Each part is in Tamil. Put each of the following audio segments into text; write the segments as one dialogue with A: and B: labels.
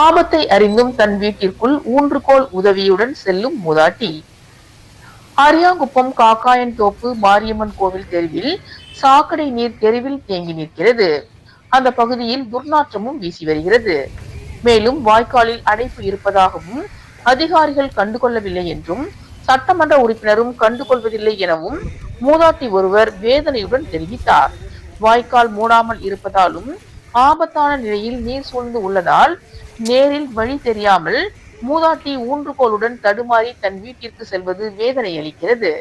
A: ஆபத்தை அறிந்தும் தன் வீட்டிற்குள் ஊன்றுகோல் உதவியுடன் செல்லும் மூதாட்டி. அரியாங்குப்பம் காக்காயன் தோப்பு மாரியம்மன் கோவில் தெருவில் சாக்கடை நீர் தெருவில் தேங்கி நிற்கிறது. அந்த பகுதியில் துர்நாற்றமும் வீசி வருகிறது. மேலும் வாய்க்காலில் அடைப்பு இருப்பதாகவும் அதிகாரிகள் கண்டுகொள்ளவில்லை என்றும் சட்டமன்ற உறுப்பினரும் கண்டுகொள்வதில்லை எனவும் மூதாட்டி ஒருவர் வேதனையுடன் தெரிவித்தார். வாய்க்கால் மூடாமல் இருப்பதாலும் ஆபத்தான நிலையில் நீர் சூழ்ந்து உள்ளதால் நேரில் வழி தெரியாமல் மூதாட்டி ஊன்றுகோலுடன் தடுமாறி தன் வீட்டிற்கு செல்வது வேதனை அளிக்கிறது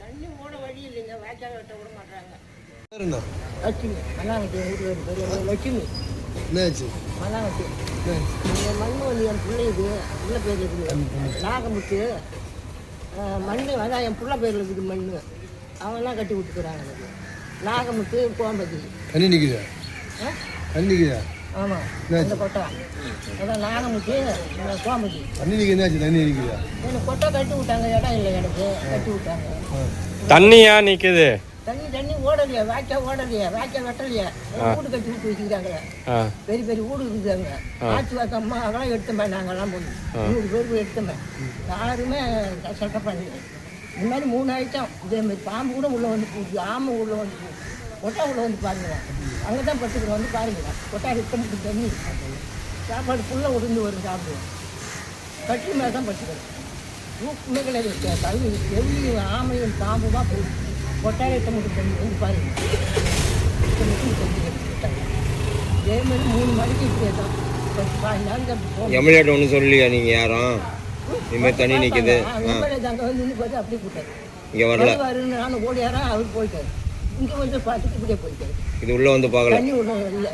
B: தண்ணி மூட வழி இல்லைங்க வாய்க்கால் வெட்ட விட மாட்டாங்க
C: பேர்
B: லட்சுமி வீட்டில் பெரிய லட்சுமி
C: என்னாச்சு?
B: மண்ணாங்கட்டி
C: என்னாச்சு?
B: இந்த மண் வந்து என் பிள்ளை இது பிள்ளை பேர் இருக்குது. நாகமுத்து மண் அதான் என் பிள்ளை பேரில் இருக்குது மண் அவங்கெல்லாம் கட்டி விட்டுக்கிறாங்க. நாகமுத்து கோம்பதி.
C: தண்ணி நிற்குதா
B: ஆ?
C: தண்ணி நிற்குதா
B: ஆமாம்? இந்த கொட்டை. அதான் நாகமுத்து இந்த கோம்பதி
C: தண்ணி நிற்க என்னாச்சு? தண்ணி நிற்குதா
B: எனக்கு கொட்டை கட்டி விட்டாங்க இடம் இல்லை எனக்கு. கட்டி விட்டாங்க.
D: தண்ணியா நிக்குது?
B: தண்ணி தண்ணி ஓடலையா வாய்க்கா ஓடலையா வாய்க்கா வெட்டலையா. வீடு கட்டி விட்டு வச்சுக்கிறாங்க. பெரிய பெரிய வீடு இருக்குதாங்க. ஆட்சி வாக்கம்மா அதெல்லாம் எடுத்தோமே நாங்கெல்லாம் போய். நூறு பேருக்கு எடுத்தோமே. யாருமே சட்டை பண்ணி இந்த மாதிரி மூணு ஐட்டம் இதே மாதிரி பாம்பு கூட உள்ளே வந்து போகுது ஆமை உள்ளே வந்து போகுது. கொட்டா உள்ளே வந்து பாருங்க. அங்கே தான் பட்டுக்கிறோம் வந்து பாருங்க. கொட்டா இருக்க தண்ணி சாப்பாடு ஃபுல்லாக உருந்து வரும் சாப்பிடுவோம். கட்டி மேலே தான் பட்டுக்கிறோம் ஊக்குமே கிடையாது கல்வி எவ்வளி ஆமையும் பாம்பு தான் போகுது கொட்டாய் எட்ட மட்டும் தண்ணி வந்து பாருங்க. இத்தனை மட்டும் தண்ணி எடுத்துக்கிட்டாங்க. இதே மாதிரி மூணு மணிக்கு இப்படியே தான்.
E: எம்எல்ஏட்ட ஒன்றும் சொல்லலையா நீங்கள் யாரும்? இதுமாதிரி தண்ணி நிற்குது
B: எம்எல்ஏ அங்கே வந்து நின்று பார்த்து அப்படியே போட்டாரு
E: இங்கே வரல.
B: வருவாருன்னு நானும் ஓடியாரா அவர் போயிட்டாரு. இங்கே வந்து பார்த்துட்டு இப்படியே போயிட்டாரு
E: இது உள்ளே வந்து பார்க்கல.
B: தண்ணி விட இல்லை